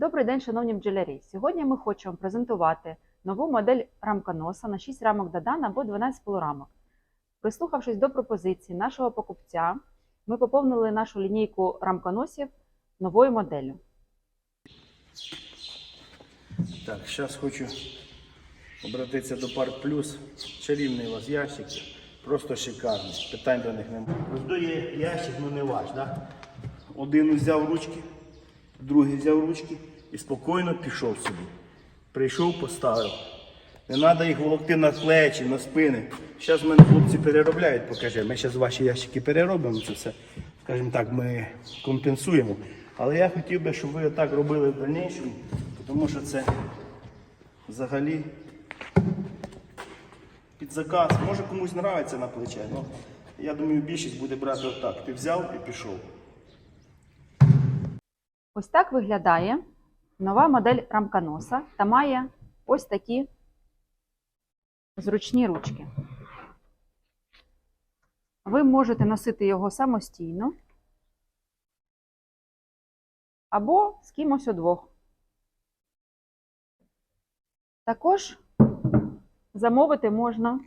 Добрий день, шановні бджолярі! Сьогодні ми хочемо презентувати нову модель рамконоса на 6 рамок Дадан або 12 полурамок. Прислухавшись до пропозиції нашого покупця, ми поповнили нашу лінійку рамконосів новою моделлю. Так, зараз хочу обратитися до Парк Плюс. Чарівний у вас ящик. Просто шикарний. Питань до них немає. Ось є ящик, ну не ваш, да? Один взяв ручки, другий взяв ручки і спокійно пішов собі. Прийшов, поставив. Не треба їх волокти на плечі, на спини. Зараз мене хлопці переробляють, покажи. Ми зараз ваші ящики переробимо це все. Скажімо так, ми компенсуємо. Але я хотів би, щоб ви отак робили в дальнішому, тому що це взагалі під заказ. Може комусь нравиться на плече, але я думаю, більшість буде брати отак. Ти взяв і пішов. Ось так виглядає нова модель рамконоса та має ось такі зручні ручки. Ви можете носити його самостійно або з кимось удвох. Також замовити можна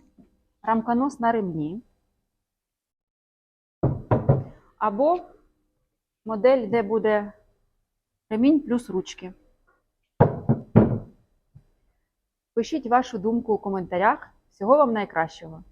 рамконос на ремні або модель, де буде ремінь плюс ручки. Пишіть вашу думку у коментарях. Всього вам найкращого!